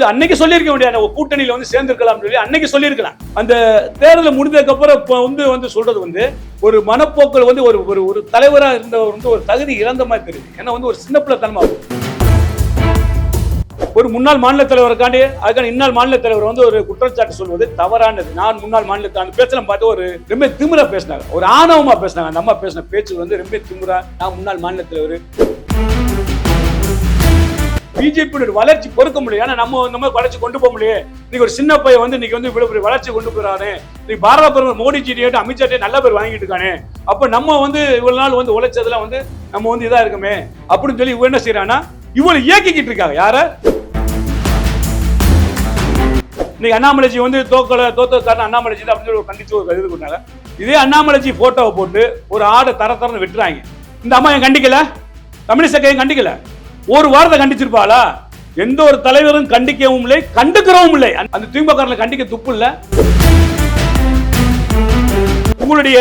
இது அன்னைக்கு சொல்லியிருக்க முடியாது கூட்டணியில வந்து சேர்ந்திருக்கலாம் சொல்லி அன்னைக்கு சொல்லியிருக்கலாம். அந்த தேர்தல் முடிந்ததுக்கு அப்புறம் இப்போ வந்து வந்து சொல்றது வந்து ஒரு மனப்போக்கள் வந்து ஒரு ஒரு ஒரு தலைவரா இருந்தவர் வந்து ஒரு தகுதி இழந்த மாதிரி தெரியுது. ஏன்னா வந்து ஒரு சின்ன பிள்ளை தனமாக ஒரு முன்னாள் மாநில தலைவருக்காண்டி அதுக்கான இன்னால் மாநில தலைவர் வந்து ஒரு குற்றச்சாட்டு சொல்வது தவறானது. நான் முன்னாள் மாநில அந்த பார்த்து ஒரு ரொம்ப திமிரா பேசினாங்க. ஒரு ஆணவமா பேசினாங்க. அந்த அம்மா பேசின பேச்சு வந்து ரொம்ப திமிரா. நான் முன்னாள் மாநில தலைவர் பிஜேபியோட வளர்ச்சி பொறுக்க முடியும் ஏன்னா நம்ம இந்த மாதிரி வளர்ச்சி கொண்டு போக முடியும் இன்னைக்கு ஒரு சின்ன பையன் வந்து இன்னைக்கு வந்து இவ்வளவு பெரிய வளர்ச்சி கொண்டு போறாரு இன்னைக்கு பாரத பிரதமர் மோடிஜிட்டு அமித்ஷாட்டே நல்ல பேர் வாங்கிட்டு இருக்கானே. அப்ப நம்ம வந்து இவ்வளவு நாள் வந்து உழைச்சதுல வந்து நம்ம வந்து இதா இருக்குமே. அப்படின்னு சொல்லி இவன் என்ன செய்யறான்னா இவ்வளவு இயக்கிக்கிட்டு இருக்காங்க. யார? இன்னைக்கு அண்ணாமலைஜி வந்து தோக்கல தோத்த காரணம் அண்ணாமலைஜி அப்படின்னு சொல்லி ஒரு கண்டிச்சு ஒரு இது கொண்டாங்க இதே அண்ணாமலைஜி போட்டோவை போட்டு ஒரு ஆடை தர தரன்னு வெட்டுறாங்க. இந்த அம்மா ஏன் கண்டிக்கல? தமிழிசக்கையும் கண்டிக்கல? ஒரு வாரத்தை கண்டிச்சிருப்பாளா? எந்த ஒரு தலைவரும் கண்டிக்கவும் இல்லை கண்டுக்கிறவும் இல்லை. அந்த- திமுக கண்டிக்க துப்பு இல்ல. உங்களுடைய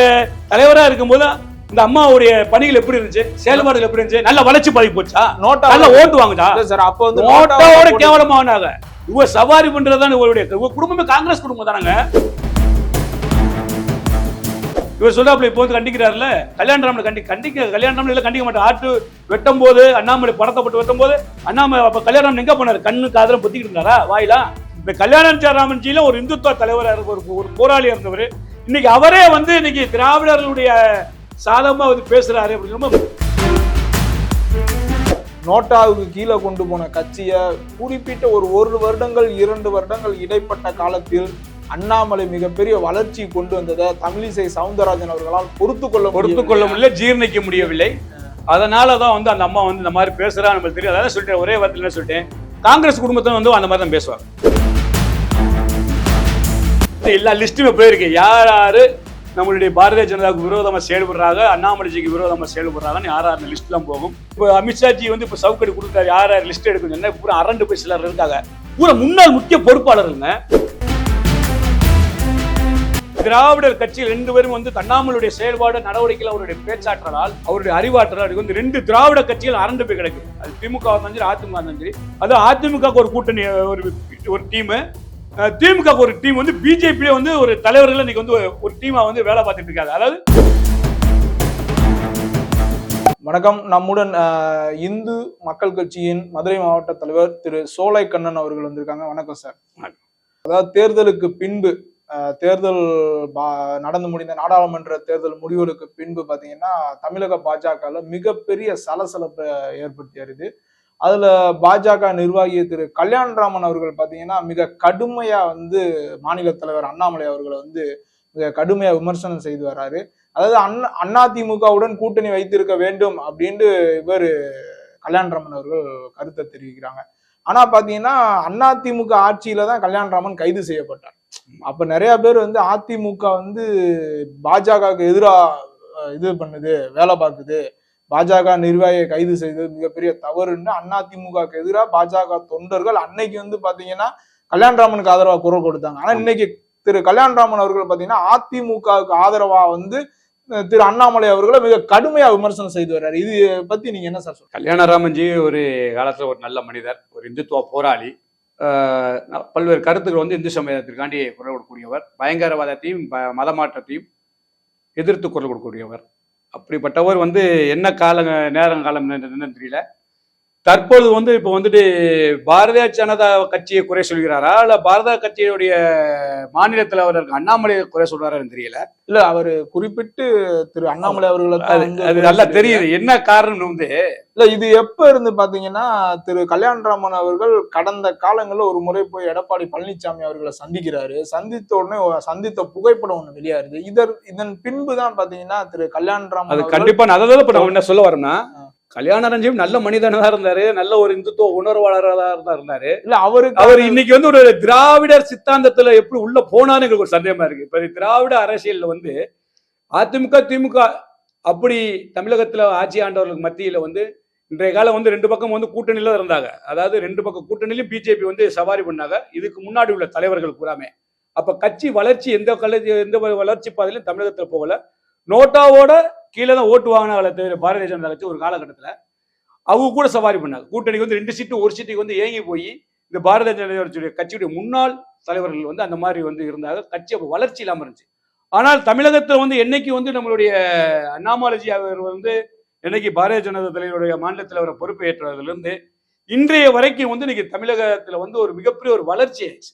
தலைவரா இருக்கும்போது இந்த அம்மாவுடைய பணிகள் எப்படி இருந்துச்சு? செயல்பாடுகள் எப்படி இருந்துச்சு? நல்ல வளர்ச்சி பதவி போச்சா? நோட்டா நல்ல ஓட்டு வாங்குதா சார் அப்ப வந்து நோட்டாவோட கேவலமானாங்க. இவ சவாரி பண்றதுதான் இவருடைய இவ குடும்பமே காங்கிரஸ் குடும்பம் தானங்க. இவர் சொல்றாப்புல இப்போ வந்து கண்டிக்கிறாருல கல்யாணராமனை கண்டி கண்டிக்க கல்யாணராமன் இல்ல கண்டிக்க மாட்டார். ஆட்டு வெட்டும் போது அண்ணாமலை படத்தை போட்டு வெட்டும் போது அண்ணாமலை அப்ப கல்யாணராமன் எங்க போனார்? கண்ணு காதல பொத்திக்கிட்டு இருந்தாரா? வாயிலா? இந்த கல்யாணராமன்ஜியில ஒரு இந்துத்துவ தலைவராக இருந்த ஒரு ஒரு போராளியா இருந்தவர். இன்னைக்கு அவரே வந்து இன்னைக்கு திராவிடர்களுடைய சாதமாக வந்து பேசுறாரு அப்படின்னு ரொம்ப நோட்டாவுக்கு கீழே கொண்டு போன கட்சியை குறிப்பிட்ட ஒரு ஒரு வருடங்கள் இரண்டு வருடங்கள் இடைப்பட்ட காலத்தில் அண்ணாமலை மிகப்பெரிய வளர்ச்சி கொண்டு வந்ததை தமிழிசை சவுந்தரராஜன் அவர்களால் பொறுத்து கொள்ள பொறுத்து கொள்ள முடியல ஜீரணிக்க முடியவில்லை. அதனால தான் வந்து அந்த அம்மா வந்து இந்த மாதிரி பேசுறா நம்மளுக்கு தெரியும் அதான் சொல்லிட்டேன் ஒரே வார்த்தையில என்ன சொல்லிட்டேன்? காங்கிரஸ் குடும்பத்தில் வந்து அந்த மாதிரி தான் பேசுவாங்க. எல்லா லிஸ்ட்டுமே போயிருக்கு. யார் யாரு நம்மளுடைய பாரதிய ஜனதாவுக்கு விரோதமாக செயல்படுறாங்க அண்ணாமலைஜிக்கு விரோதமாக செயல்படுறாங்கன்னு யார் யார் லிஸ்ட்லாம் போகும்? இப்போ அமித்ஷாஜி வந்து இப்போ சவுக்கடி கொடுத்தாரு யார் யார் லிஸ்ட் எடுக்கணும் என்ன பூரா அரண்டு போய் சிலர் இருக்காங்க. பூரா முன்னாள் முக்கிய பொறுப்பாளருங்க திராவிடர் கட்சியில் ரெண்டு பேரும் வந்து அண்ணாமலுடைய செயல்பாடு நடவடிக்கையில் அவருடைய பேச்சாற்றலால் அவருடைய அறிவாற்றலால் இது வந்து ரெண்டு திராவிட கட்சிகள் அரண்டு போய் கிடக்கு அது திமுக இருந்தாலும் சரி அதிமுக இருந்தாலும் சரி. அது அதிமுக ஒரு கூட்டணி ஒரு ஒரு டீமு திமுக ஒரு டீம் வந்து பிஜேபியில வந்து ஒரு தலைவர்கள் இன்னைக்கு வந்து ஒரு டீமா வந்து வேலை பார்த்துட்டு இருக்காங்க. அதாவது வணக்கம். நம்முடன் இந்து மக்கள் கட்சியின் மதுரை மாவட்ட தலைவர் திரு சோலை கண்ணன் அவர்கள் வந்திருக்காங்க. வணக்கம் சார். அதாவது தேர்தலுக்கு பின்பு தேர்தல் பா- நடந்து முடிந்த நாடாளுமன்ற தேர்தல் முடிவுகளுக்கு பின்பு பார்த்தீங்கன்னா தமிழக பாஜகவில் மிகப்பெரிய சலசலப்பை ஏற்படுத்தியது அதுல பாஜக நிர்வாகி திரு கல்யாண்ராமன் அவர்கள் பார்த்தீங்கன்னா மிக கடுமையா வந்து மாநில தலைவர் அண்ணாமலை அவர்களை வந்து மிக கடுமையா விமர்சனம் செய்து வர்றாரு அதாவது அண்ணா அதிமுகவுடன் கூட்டணி வைத்திருக்க வேண்டும் அப்படின்ட்டு இவர் கல்யாண்ராமன் அவர்கள் கருத்தை தெரிவிக்கிறாங்க. ஆனா பாத்தீங்கன்னா அதிமுக ஆட்சியில தான் கல்யாண்ராமன் கைது செய்யப்பட்டார். அப்ப நிறைய பேர் வந்து அதிமுக வந்து பாஜகவுக்கு எதிரா இது பண்ணுது வேலை பார்க்குது. பாஜக நிர்வாகியை கைது செய்தது மிகப்பெரிய தவறுன்னு அதிமுகவுக்கு எதிராக பாஜக தொண்டர்கள் அன்னைக்கு வந்து பாத்தீங்கன்னா கல்யாண்ராமனுக்கு ஆதரவா குரல் கொடுத்தாங்க. ஆனா இன்னைக்கு திரு கல்யாண்ராமன் அவர்கள் பாத்தீங்கன்னா அதிமுகவுக்கு ஆதரவா வந்து திரு அண்ணாமலை அவர்களை மிக கடுமையா விமர்சனம் செய்து வர்றாரு. இது பத்தி நீங்க என்ன சார் சொல்றீங்க? கல்யாணராமன்ஜி ஒரு காலத்துல ஒரு நல்ல மனிதர் ஒரு இந்துத்துவ போராளி. பல்வேறு கருத்துக்கள் வந்து இந்து சமயத்திற்காண்டி குரல் கொடுக்கக்கூடியவர். பயங்கரவாதத்தையும் ப- மதமாற்றத்தையும் எதிர்த்து குரல் கொடுக்கக்கூடியவர். அப்படிப்பட்டவர் வந்து என்ன கால நேரம் காலம் என்னன்னு தெரியல. தற்பொழுது வந்து இப்போ வந்துட்டு பாரதிய ஜனதா கட்சியை குறை சொல்கிறாரா? இல்ல பாரத கட்சியுடைய மாநில தலைவர் இருக்க அண்ணாமலை குறை சொல்றாரான்னு தெரியல. இல்ல அவரு குறிப்பிட்டு திரு அண்ணாமலை அவர்களை அது அது நல்லா தெரியுது. என்ன காரணம் வந்து. இல்ல இது எப்ப இருந்து பாத்தீங்கன்னா திரு கல்யாண்ராமன் அவர்கள் கடந்த காலங்கள்ல ஒரு முறை போய் எடப்பாடி பழனிசாமி அவர்களை சந்திக்கிறாரு. சந்தித்த உடனே சந்தித்த புகைப்படம் ஒண்ணு வெளியாருது இதர் இதன் பின்பு தான் பாத்தீங்கன்னா திரு கல்யாண்ராமன் அது கண்டிப்பா நான் இப்ப நான் என்ன சொல்ல வரேன்னா கல்யாணரஞ்சியும் நல்ல மனிதனா இருந்தாரு நல்ல ஒரு இந்துத்துவ உணர்வாளராக தான் இருந்தாரு. இல்ல அவருக்கு அவர் இன்னைக்கு வந்து ஒரு திராவிடர் சித்தாந்தத்துல எப்படி உள்ள போனான்னு எங்களுக்கு ஒரு சந்தேகமா இருக்கு. இப்ப திராவிட அரசியல்ல வந்து அதிமுக திமுக அப்படி தமிழகத்துல ஆட்சி ஆண்டவர்களுக்கு மத்தியில வந்து இன்றைய காலம் வந்து ரெண்டு பக்கம் வந்து கூட்டணியில தான் இருந்தாங்க. அதாவது ரெண்டு பக்கம் கூட்டணியிலும் பிஜேபி வந்து சவாரி பண்ணாங்க. இதுக்கு முன்னாடி உள்ள தலைவர்கள் பூராமே அப்ப கட்சி வளர்ச்சி எந்த கலர்ச்சி எந்த வளர்ச்சி பாதையிலும் தமிழகத்துல போகல. நோட்டாவோட கீழே தான் ஓட்டு வாங்கினாங்களே தவிர பாரதிய ஜனதா கட்சி ஒரு காலகட்டத்துல அவங்க கூட சவாரி பண்ணாங்க. கூட்டணிக்கு வந்து ரெண்டு சீட்டு ஒரு சீட்டுக்கு வந்து ஏங்கி போய் இந்த பாரதிய ஜனதா கட்சியுடைய கட்சியுடைய முன்னாள் தலைவர்கள் வந்து அந்த மாதிரி வந்து இருந்தாங்க. கட்சி அப்போ வளர்ச்சி இல்லாம இருந்துச்சு. ஆனால் தமிழகத்துல வந்து என்னைக்கு வந்து நம்மளுடைய அண்ணாமலஜி அவர் வந்து என்னைக்கு பாரதிய ஜனதா தலைவருடைய மாநிலத்தில் அவரை பொறுப்பேற்றதுல இருந்து இன்றைய வரைக்கும் வந்து இன்னைக்கு தமிழகத்துல வந்து ஒரு மிகப்பெரிய ஒரு வளர்ச்சி ஆயிடுச்சு.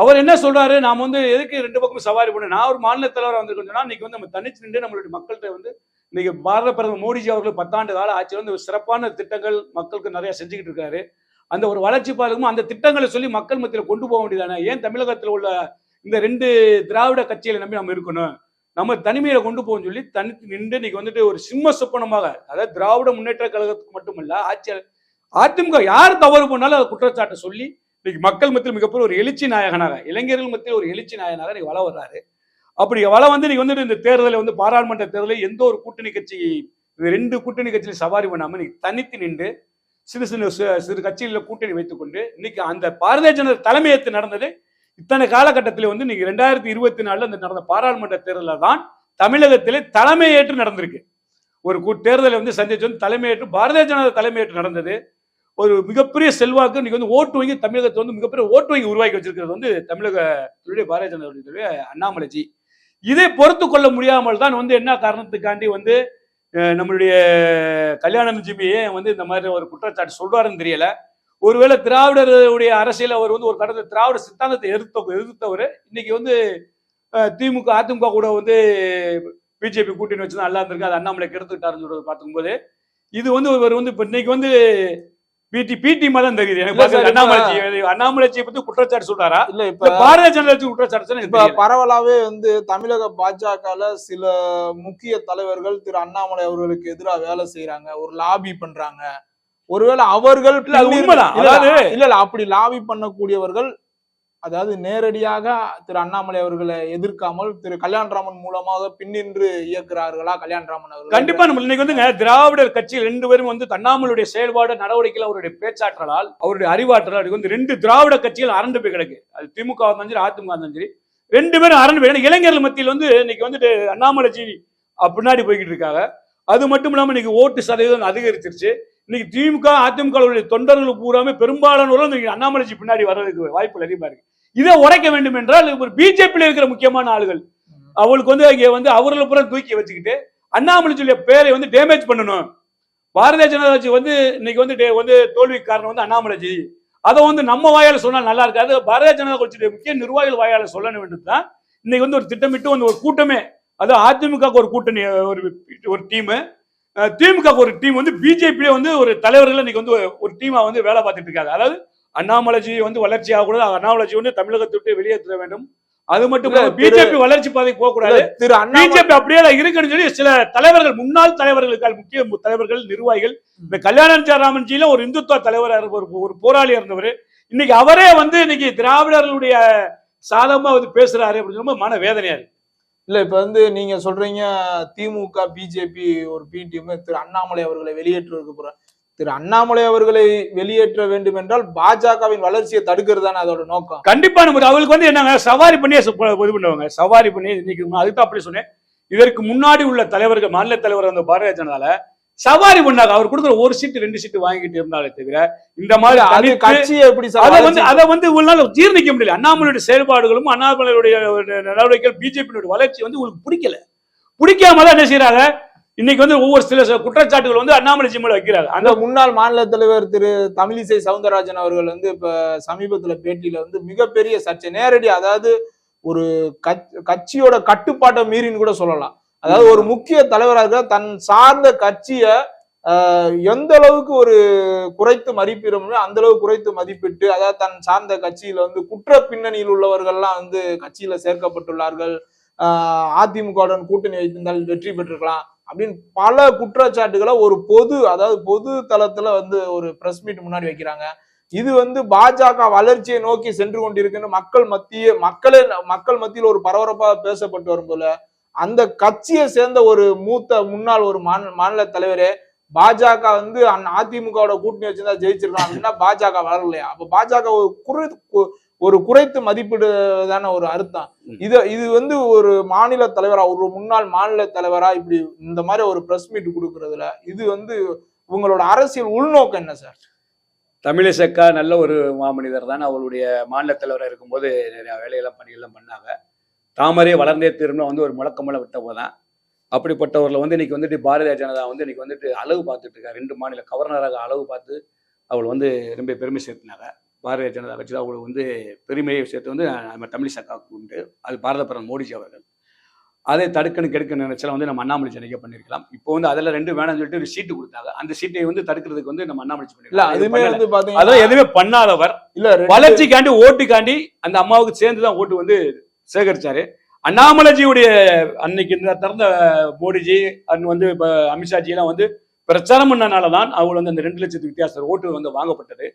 அவர் என்ன சொல்றாரு? நாம் வந்து எதுக்கு ரெண்டு பக்கம் சவாரி பண்ண நான் ஒரு மாநில தலைவராக வந்திருக்கேன் சொன்னா இன்னைக்கு வந்து நம்ம தனிச்சு நின்று நம்மளுடைய மக்கள்கிட்ட வந்து இன்னைக்கு பாரத பிரதமர் மோடிஜி அவர்கள் பத்தாண்டு கால ஆட்சியில் வந்து சிறப்பான திட்டங்கள் மக்களுக்கு நிறைய செஞ்சுக்கிட்டு இருக்காரு. அந்த ஒரு வளர்ச்சி பாருக்கும் அந்த திட்டங்களை சொல்லி மக்கள் மத்தியில் கொண்டு போக வேண்டியதானே? ஏன் தமிழகத்தில் உள்ள இந்த ரெண்டு திராவிட கட்சிகளை நம்பி நம்ம இருக்கணும்? நம்ம தனிமையில கொண்டு போகணும்னு சொல்லி தனித்து நின்று இன்னைக்கு வந்துட்டு ஒரு சிம்ம சொப்பனமாக அதாவது திராவிட முன்னேற்ற கழகத்துக்கு மட்டுமல்ல ஆட்சியாளர் அதிமுக யார் தவறு பண்ணாலும் அதை குற்றச்சாட்டை சொல்லி இன்னைக்கு மக்கள் மத்தியில் மிகப்பெரிய ஒரு எழுச்சி நாயகனாக இளைஞர்கள் மத்தியில் ஒரு எழுச்சி நாயகனாக இன்னைக்கு வள வர்றாரு. அப்படி வள வந்து நீங்க வந்துட்டு இந்த தேர்தலை வந்து பாராளுமன்ற தேர்தலில் எந்த ஒரு கூட்டணி கட்சி ரெண்டு கூட்டணி கட்சியில சவாரி பண்ணாமல் இன்னைக்கு தனித்து நின்று சிறு சிறு சு- சிறு கட்சிகளில் கூட்டணி வைத்துக்கொண்டு இன்னைக்கு அந்த பாரதிய ஜனதா தலைமையேற்று நடந்தது. இத்தனை காலகட்டத்தில் வந்து இன்னைக்கு ரெண்டாயிரத்தி இருபத்தி நாலுல இந்த நடந்த பாராளுமன்ற தேர்தலில் தான் தமிழகத்திலே தலைமையேற்று நடந்திருக்கு. ஒரு கூ- தேர்தலை வந்து சந்திச்சு வந்து தலைமையேற்று பாரதிய ஜனதா தலைமையேற்று நடந்தது. ஒரு மிகப்பெரிய செல்வாக்கு இன்னைக்கு வந்து ஓட்டு வங்கி தமிழகத்தை வந்து மிகப்பெரிய ஓட்டு வங்கி உருவாக்கி வச்சிருக்கிறது வந்து தமிழகத்துடைய பாரதிய ஜனதா அண்ணாமலைஜி. இதை பொறுத்து கொள்ள முடியாமல் தான் வந்து என்ன காரணத்துக்காண்டி வந்து நம்மளுடைய கல்யாணம் ஜிமியே வந்து இந்த மாதிரி ஒரு குற்றச்சாட்டு சொல்றாருன்னு தெரியல. ஒருவேளை திராவிடருடைய அரசியல் அவர் வந்து ஒரு கடந்த திராவிட சித்தாந்தத்தை எதிர்த்த எதிர்த்தவர். இன்னைக்கு வந்து திமுக அதிமுக கூட வந்து பிஜேபி கூட்டணி வச்சு தான் நல்லா இருந்திருக்கு. அது அண்ணாமலை கெடுத்துக்கிட்டாருன்னு சொல்றது பார்த்துக்கும்போது இது வந்து இவர் வந்து இப்போ இன்னைக்கு வந்து பிடி பிடி மதம் தெரியுது. எனக்கு அண்ணாமலைஜி அண்ணாமலைஜியை பத்தி குற்றச்சாட்டு சொல்றாரா? இல்ல இப்ப பாரதிய ஜனதா கட்சி குற்றச்சாட்டு இப்ப. பரவலாவே வந்து தமிழக பாஜகல சில முக்கிய தலைவர்கள் திரு அண்ணாமலை அவர்களுக்கு எதிராக வேலை செய்யறாங்க ஒரு லாபி பண்றாங்க. ஒருவேளை அவர்கள் இல்ல இல்ல அப்படி லாபி பண்ணக்கூடியவர்கள் அதாவது நேரடியாக திரு அண்ணாமலை அவர்களை எதிர்க்காமல் திரு கல்யாண்ராமன் மூலமாக பின்னின்று இயக்குறார்களா? கல்யாண்ராமன் அவர்கள். கண்டிப்பா நம்ம இன்னைக்கு வந்துங்க திராவிடர் கட்சி ரெண்டு பேரும் வந்து தண்ணாமலுடைய செயல்பாடு நடவடிக்கையில் அவருடைய பேச்சாற்றலால் அவருடைய அறிவாற்றலால் இன்னைக்கு வந்து ரெண்டு திராவிட கட்சிகள் அரண்டு போய் கிடக்கு. அது திமுக இருந்தாலும் சரி அதிமுக இருந்தாலும் சரி ரெண்டு பேரும் அரண்டு போய் இளைஞர்கள் மத்தியில் வந்து இன்னைக்கு வந்துட்டு அண்ணாமலை ஜி பின்னாடி போய்கிட்டு இருக்காங்க. அது மட்டும் இல்லாமல் இன்னைக்கு ஓட்டு சதவீதம் அதிகரிச்சிருச்சு. இன்னைக்கு திமுக அதிமுக தொண்டர்கள் பூராமே பெரும்பாலானோரும் இன்னைக்கு அண்ணாமலைஜி பின்னாடி வர்றதுக்கு வாய்ப்புகள் அதிகமா இருக்கு. இதை உடைக்க வேண்டும் என்றால் ஒரு பிஜேபியில் இருக்கிற முக்கியமான ஆளுகள். அவளுக்கு வந்து அங்கே வந்து அவர்களை பூரா தூக்கி வச்சுக்கிட்டு அண்ணாமலை பேரை வந்து டேமேஜ் பண்ணணும். பாரதிய ஜனதா கட்சி வந்து இன்னைக்கு வந்து டே- வந்து தோல்விக்கு காரணம் வந்து அண்ணாமலைஜி. அதை வந்து நம்ம வாயால் சொன்னால் நல்லா இருக்காது பாரதிய ஜனதா கட்சியுடைய முக்கிய நிர்வாகிகள் வாயால் சொல்லணும் வேண்டியது தான் இன்னைக்கு வந்து ஒரு திட்டமிட்டு வந்து ஒரு கூட்டமே. அது அதிமுக ஒரு கூட்டணி ஒரு ஒரு டீமு. திமுக ஒரு டீம் வந்து பிஜேபியில வந்து ஒரு தலைவர்கள் இன்னைக்கு வந்து ஒரு டீமா வந்து வேலை பார்த்துட்டு இருக்காங்க. அதாவது அண்ணாமலைஜி வந்து வளர்ச்சி ஆகக்கூடாது அண்ணாமலைஜி வந்து தமிழகத்தை விட்டு வெளியேற்ற வேண்டும். அது மட்டும் இல்ல, திரு- பிஜேபி வளர்ச்சி பாதைக்கு போக கூடாது. பிஜேபி அப்படியே இருக்குன்னு சொல்லி சில தலைவர்கள் முன்னாள் தலைவர்களுக்கு முக்கிய தலைவர்கள் நிர்வாகிகள் இந்த கல்யாணராமன்ஜியில ஒரு இந்துத்துவ தலைவர் ஒரு ஒரு போராளி இருந்தவர். இன்னைக்கு அவரே வந்து இன்னைக்கு திராவிடர்களுடைய சாதகமா வந்து பேசுறாரு அப்படின்னு ரொம்ப மன வேதனையா இருக்கு. இல்லை இப்போ வந்து நீங்கள் சொல்கிறீங்க திமுக பிஜேபி ஒரு பி டீம் திரு அண்ணாமலை அவர்களை வெளியேற்றுவதற்கு போகிறேன் திரு அண்ணாமலை அவர்களை வெளியேற்ற வேண்டும் என்றால் பாஜகவின் வளர்ச்சியை தடுக்கிறது தானே அதோட நோக்கம்? கண்டிப்பா நம்ம அவங்களுக்கு வந்து என்னங்க சவாரி பண்ணியே இது பண்ணுவாங்க சவாரி பண்ணி இன்னைக்கு அதுக்கு அப்படி சொன்னேன். இதற்கு முன்னாடி உள்ள தலைவர்கள் மாநில தலைவர் அந்த பாரதிய ஜனதால சவாரி பண்ணாங்க அவர் கொடுக்குற ஒரு சீட்டு ரெண்டு சீட்டு வாங்கிட்டு இருந்தாலே தவிர இந்த மாதிரி கட்சியை எப்படி அதை வந்து அதை வந்து உங்களால ஜீர்ணிக்க முடியல. அண்ணாமலையுடைய செயல்பாடுகளும் அண்ணாமலையுடைய நடவடிக்கைகள் பிஜேபியினுடைய வளர்ச்சி வந்து உங்களுக்கு பிடிக்கல. பிடிக்காம என்ன செய்யறாங்க இன்னைக்கு வந்து ஒவ்வொரு சில சில குற்றச்சாட்டுகள் வந்து அண்ணாமலை மேல வைக்கிறாங்க அந்த முன்னாள் மாநில தலைவர் திரு தமிழிசை சவுந்தரராஜன் அவர்கள் வந்து இப்ப சமீபத்துல பேட்டியில வந்து மிகப்பெரிய சர்ச்சை நேரடி அதாவது ஒரு கட்சி- கட்சியோட கட்டுப்பாட்டை மீறின்னு கூட சொல்லலாம். அதாவது ஒரு முக்கிய தலைவராக தன் சார்ந்த கட்சியை எந்த அளவுக்கு ஒரு குறைத்து மதிப்பிடமோ அந்த அளவு குறைத்து மதிப்பிட்டு அதாவது தன் சார்ந்த கட்சியில வந்து குற்ற பின்னணியில் உள்ளவர்கள்லாம் வந்து கட்சியில சேர்க்கப்பட்டுள்ளார்கள். அதிமுகவுடன் கூட்டணி வைத்திருந்தால் வெற்றி பெற்றிருக்கலாம் அப்படின்னு பல குற்றச்சாட்டுகளை ஒரு பொது அதாவது பொது தளத்துல வந்து ஒரு பிரஸ் மீட் முன்னாடி வைக்கிறாங்க. இது வந்து பாஜக வளர்ச்சியை நோக்கி சென்று கொண்டிருக்குன்னு மக்கள் மத்திய மக்களே மக்கள் மத்தியில் ஒரு பரபரப்பா பேசப்பட்டு வரும் போல அந்த கட்சியை சேர்ந்த ஒரு மூத்த முன்னாள் ஒரு மாநில மாநில தலைவரே பாஜக வந்து அதிமுகவோட கூட்டணி வச்சிருந்தா ஜெயிச்சிருக்கான் அப்படின்னா பாஜக வளரலையா? அப்ப பாஜக ஒரு குறை ஒரு குறைத்து மதிப்பிடுதான ஒரு அர்த்தம். இது இது வந்து ஒரு மாநில தலைவரா ஒரு முன்னாள் மாநில தலைவரா இப்படி இந்த மாதிரி ஒரு பிரஸ் மீட் கொடுக்கறதுல இது வந்து உங்களோட அரசியல் உள்நோக்கம் என்ன சார் தமிழிசைக்கா நல்ல ஒரு மாமனிதர் தான். அவளுடைய மாநில தலைவராக இருக்கும்போது நிறைய வேலையெல்லாம் பணிகள்லாம் பண்ணாங்க. தாமரையே வளர்ந்தே திரும்ப வந்து ஒரு முழக்கமெல்லாம் விட்ட தான் அப்படிப்பட்டவர்களை வந்து இன்னைக்கு வந்துட்டு பாரதிய ஜனதா வந்து இன்னைக்கு வந்துட்டு அளவு பார்த்துட்டு இருக்கா ரெண்டு மாநில கவர்னராக அளவு பார்த்து அவள் வந்து ரொம்ப பெருமை சேர்த்தினாங்க. பாரதிய ஜனதா கட்சி தான் அவளுக்கு வந்து பெருமையை சேர்த்து வந்து நம்ம தமிழிசைக்காவுக்கு உண்டு. அது பாரத பிரதமர் மோடிஜி அவர்கள். அதை தடுக்கணும் கெடுக்கணும் நினைச்சாலும் வந்து நம்ம அண்ணாமலை ஜனிக்க பண்ணிருக்கலாம் இப்போ வந்து அதில் ரெண்டு வேணாம்னு சொல்லிட்டு ஒரு சீட்டு கொடுத்தாங்க. அந்த சீட்டை வந்து தடுக்கிறதுக்கு வந்து நம்ம அண்ணாமலை பண்ணிருக்கலாம் பண்ணல. வந்து பாத்தீங்கன்னா எதுவுமே பண்ணாதவர். இல்ல வளர்ச்சிக்காண்டி ஓட்டுக்காண்டி அந்த அம்மாவுக்கு சேர்ந்து தான் ஓட்டு வந்து சேகரிச்சாரு. அண்ணாமலைஜியுடைய அன்னைக்கு இந்த திறந்த மோடிஜி அண்ட் வந்து இப்போ அமித்ஷாஜி எல்லாம் வந்து பிரச்சாரம் பண்ணனால தான் அவங்க வந்து அந்த ரெண்டு லட்சத்து வித்தியாசம் ஓட்டு வந்து வாங்கப்பட்டது.